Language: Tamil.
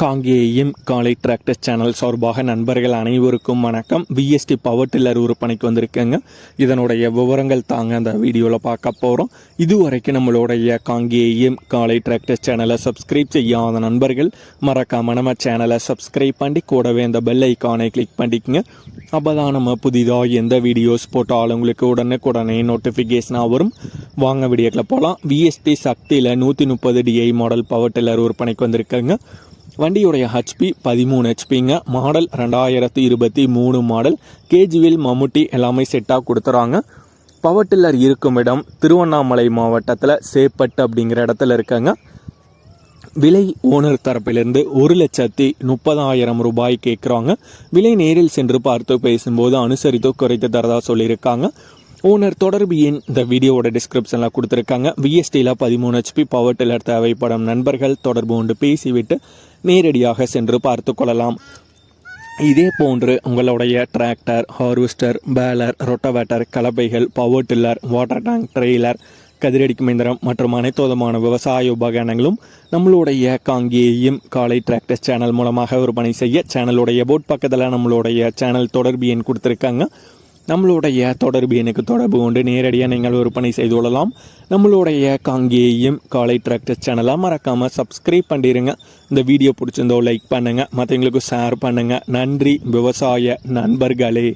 காங்கேயம் காலை டிராக்டர் சேனல் சார்பாக நண்பர்கள் அனைவருக்கும் வணக்கம். விஎஸ்டி பவர் டில்லர் விற்பனைக்கு வந்திருக்கேங்க. இதனுடைய விவரங்கள் தாங்க அந்த வீடியோவில் பார்க்க போகிறோம் இதுவரைக்கும் நம்மளுடைய காங்கேயம் காலை டிராக்டர் சேனலை சப்ஸ்கிரைப் செய்யாத நண்பர்கள் மறக்காம நம்ம சேனலை சப்ஸ்கிரைப் பண்ணி கூடவே அந்த பெல் ஐக்கானை கிளிக் பண்ணிக்கங்க. அப்போ தான் நம்ம புதிதாக எந்த வீடியோஸ் போட்டாலும் உங்களுக்கு உடனுக்குடனே நோட்டிஃபிகேஷனாக வரும். வாங்க வீடியோக்கில் போகலாம் விஎஸ்டி சக்தியில் நூற்றி முப்பது டிஐ மாடல் பவர் டில்லர் விற்பனைக்கு வந்திருக்கேங்க. வண்டியுடைய ஹெச்பி பதிமூணு ஹெச்பிங்க மாடல் ரெண்டாயிரத்தி இருபத்தி மூணு மாடல். கேஜிவில் மம்முட்டி எல்லாமே செட்டாக கொடுத்துறாங்க. பவர் டில்லர் இருக்கும் இடம் திருவண்ணாமலை மாவட்டத்தில் சேப்பட்டு அப்படிங்கிற இடத்துல இருக்காங்க. விலை ஓனர் தரப்பிலிருந்து ஒரு லட்சத்தி முப்பதாயிரம் ரூபாய் கேட்குறாங்க விலை நேரில் சென்று பார்த்து பேசும்போது அனுசரித்து குறைத்து தரதா சொல்லியிருக்காங்க. ஓனர் தொடர்பு எண் இந்த வீடியோவோட டிஸ்கிரிப்ஷனில் கொடுத்துருக்காங்க. விஎஸ்டியில் பதிமூணு ஹெச்பி பவர் டில்லர் தேவைப்படும் நண்பர்கள் தொடர்பு கொண்டு பேசிவிட்டு நேரடியாக சென்று பார்த்து கொள்ளலாம். இதே போன்று உங்களுடைய tractor harvester baler rotavator கலப்பைகள் power tiller water tank trailer கதிரடிக்கும் இயந்திரம் மற்றும் அனைத்து விதமான விவசாய உபகரணங்களும் நம்மளுடைய காங்கேயம் காலை டிராக்டர் சேனல் மூலமாக விற்பனை செய்ய சேனலுடைய போட் பக்கத்தில் நம்மளுடைய சேனல் தொடர்பு எண் கொடுத்துருக்காங்க. நம்மளுடைய தொடர்பு எனக்கு தொடர்பு கொண்டு நேரடியாக நீங்கள் விற்பனை செய்து கொள்ளலாம். நம்மளுடைய காங்கேயும் காலை டிராக்டர் சேனலாக மறக்காமல் சப்ஸ்கிரைப் பண்ணிடுங்க இந்த வீடியோ பிடிச்சிருந்தோ லைக் பண்ணுங்கள் மற்றவங்களுக்கு ஷேர் பண்ணுங்கள் நன்றி. விவசாய நண்பர்களே.